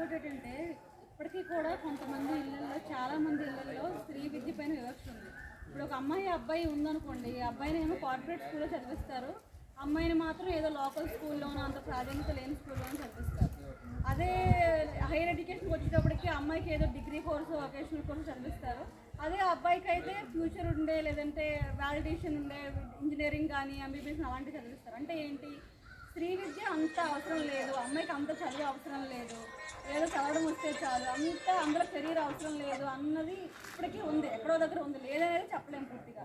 ఇంకోటి ఏంటంటే ఇప్పటికీ కూడా కొంతమంది ఇళ్ళల్లో చాలా మంది ఇళ్ళల్లో స్త్రీ విద్య పైన వివక్ష ఉంది. ఇప్పుడు ఒక అమ్మాయి అబ్బాయి ఉందనుకోండి ఈ అబ్బాయిని ఏమో కార్పొరేట్ స్కూల్లో చదివిస్తారు. అమ్మాయిని మాత్రం ఏదో లోకల్ స్కూల్లోనో అంత ప్రాధాన్యత లేని స్కూల్లోనో చదివిస్తారు. అదే హైయర్ ఎడ్యుకేషన్కి వచ్చేటప్పటికి అమ్మాయికి ఏదో డిగ్రీ కోర్సు వొకేషనల్ కోర్సు చదివిస్తారు. అదే అబ్బాయికి అయితే ఫ్యూచర్ ఉండే లేదంటే వ్యాలిడేషన్ ఉండే ఇంజనీరింగ్ కానీ ఎంబీబీఎస్ అలాంటివి చదివిస్తారు. అంటే ఏంటి? స్త్రీ విద్య అంత అవసరం లేదు. అమ్మాయికి అంత చదువు అవసరం లేదు. ఏదో చదవడం వస్తే చాలు. అంత అందులో కెరీర్ అవసరం లేదు అన్నది ఇప్పటికీ ఉంది. ఎక్కడో దగ్గర ఉంది. లేదనేది చెప్పలేము పూర్తిగా.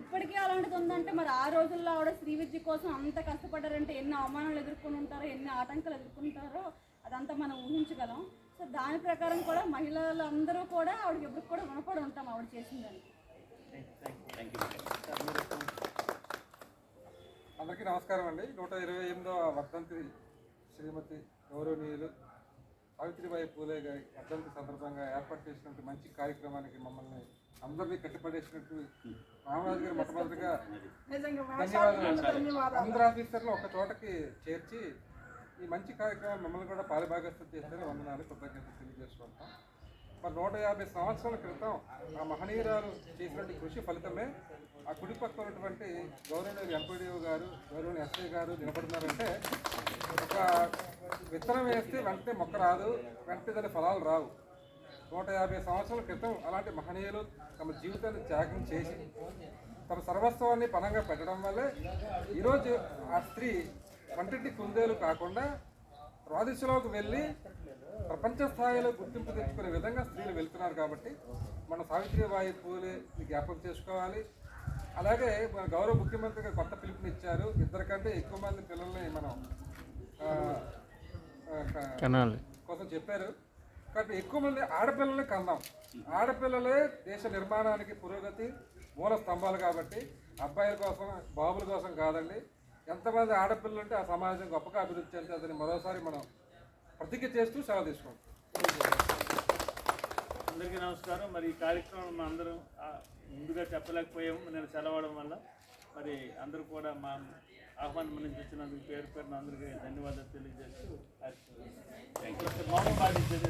ఇప్పటికీ అలాంటిది ఉందంటే మరి ఆ రోజుల్లో ఆవిడ స్త్రీ విద్య కోసం అంత కష్టపడ్డారంటే ఎన్ని అవమానాలు ఎదుర్కొని ఉంటారో ఎన్ని ఆటంకాలు ఎదుర్కొంటారో అదంతా మనం ఊహించగలం. సో దాని ప్రకారం కూడా మహిళలందరూ కూడా ఆవిడకి ఎప్పుడు కూడా రుణపడి ఉంటాం ఆవిడ చేసిందని అందరికీ నమస్కారం అండి. నూట ఇరవై ఎనిమిదవ వర్ధంతి శ్రీమతి గౌరవనీయులు సావిత్రిబాయి పూలే గారి వర్ధంతి సందర్భంగా ఏర్పాటు చేసినటువంటి మంచి కార్యక్రమానికి మమ్మల్ని అందరినీ కట్టుపడేసినట్టు రామరాజు గారు మొట్టమొదటిగా ధన్యవాదాలు. అందరు ఆఫీసర్లు ఒక చోటకి చేర్చి ఈ మంచి కార్యక్రమం మిమ్మల్ని కూడా పాలుభాగస్థం చేస్తే వందనాలు కృతజ్ఞతలు తెలియజేసుకుంటాం. మరి నూట యాభై సంవత్సరాల క్రితం ఆ మహనీయురాలు చేసినటువంటి కృషి ఫలితమే ఆ కుడి పక్క ఉన్నటువంటి గౌరవనీయులు ఎంపీడీఓ గారు గౌరవనీయ ఎస్ఐ గారు నిలబడుతున్నారంటే ఒక విత్తనం వేస్తే వెంటనే మొక్క రాదు వెంటనే దాని ఫలాలు రావు. నూట యాభై సంవత్సరాల క్రితం అలాంటి మహనీయులు తమ జీవితాన్ని త్యాగం చేసి తమ సర్వస్వాన్ని పనంగా పెట్టడం వల్లే ఈరోజు ఆ స్త్రీ వంటింటి కుందేలు కాకుండా రాదిశలోకి వెళ్ళి ప్రపంచ స్థాయిలో గుర్తింపు తెచ్చుకునే విధంగా స్త్రీలు వెళ్తున్నారు కాబట్టి మన సావిత్రిబాయి పూలే జ్ఞాపకం చేసుకోవాలి. అలాగే మన గౌరవ ముఖ్యమంత్రిగా కొత్త పిలుపునిచ్చారు ఇద్దరికంటే ఎక్కువ మంది పిల్లల్ని మనం కోసం చెప్పారు. కాబట్టి ఎక్కువ మంది ఆడపిల్లల్ని కందాం ఆడపిల్లలే దేశ నిర్మాణానికి పురోగతి మూల స్తంభాలు కాబట్టి అబ్బాయిల కోసం బాబుల కోసం కాదండి. ఎంతమంది ఆడపిల్లలు ఉంటే ఆ సమాజం గొప్పగా అభివృద్ధి చెందుతుందని మరోసారి మనం ప్రతిజ్ఞ చేస్తూ సెలవు తీసుకుంటాం. అందరికీ నమస్కారం. మరి ఈ కార్యక్రమం అందరం ముందుగా చెప్పలేకపోయాము నేను సెలవడం వల్ల. మరి అందరూ కూడా మా ఆహ్వానం నుంచి వచ్చినందుకు పేరు పేరున అందరికీ ధన్యవాదాలు తెలియజేస్తూ